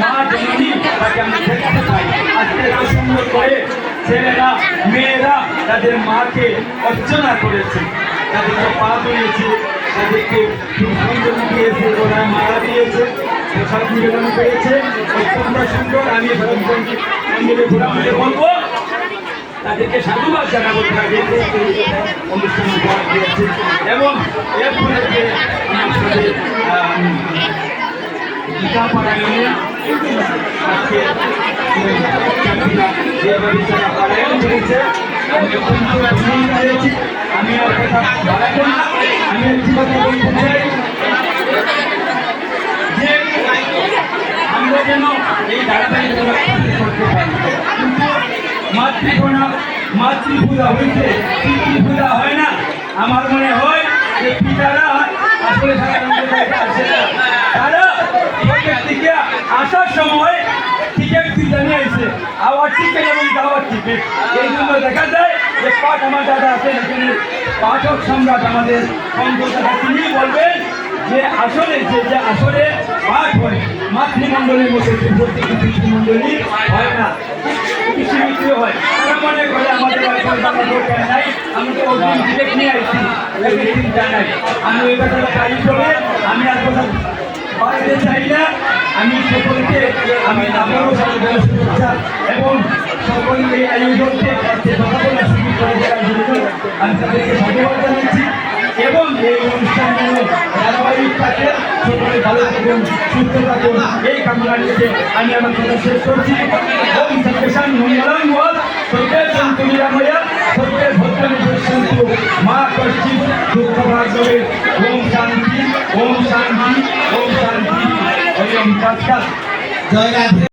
মা জননী আজকে সুন্দর করে ছেলেরা মেয়েরা তাদের মাকে অর্চনা করেছে তাদেরকে পা দিয়েছে তাদেরকে পুষ্পাঞ্জলি দিয়েছে দিয়েছে অত্যন্ত সুন্দর আমি ভরতগঞ্জ মন্দিরে ঘোরামুখে বলব তাদেরকে সাধুবাদ জানাব দিয়েছে এবং এরপরে আমরা যেন এই ধারাবাহিকতা করতে পারি কিন্তু মাতৃপূজা মাতৃপূজা হইতে পিতৃপূজা হয় না আমার মনে হয় পিতারা আসলে আসে না তারা প্রত্যেক থেকে আসার সময় টিকিট তুলে নিয়ে এসে আবার টিকিট এবং যাওয়ার টিকিট এই জন্য দেখা যায় যে পাঠ আমার দাদা আছেন, এখানে আমাদের তিনি বলবেন যে আসলে যে আসলে পাঠ হয়, মাতৃমণ্ডলীর মতো প্রত্যেকটি হয় না সীমিত হয়। তারা মনে করে আমাদের আমি তো অগ্রিম টিকিট জানাই আমি ওই কথাটা করে আমি আর কথা আমি সকলকে, আমি আবারও সকলকে শুভেচ্ছা এবং সকল এই আয়োজনকে সুযোগ করে দেওয়ার জন্য আমি তাদেরকে ধন্যবাদ জানাচ্ছি এবং এই অনুষ্ঠান ধারাবাহিক থাকে, সকলে ভালো থাকুন, সুস্থ থাকুন, এই কামনা থেকে আমি আমার কথা শেষ করছি। ওম সর্বেশান মঙ্গলম বল সর্বে সন্তু নিরাময়া সর্বে ভদ্রাণী পশ্যন্তু মা কশ্চিৎ দুঃখ ভাগ্যবে। ওম শান্তি ওম শান্তি, ওম জয় রাধে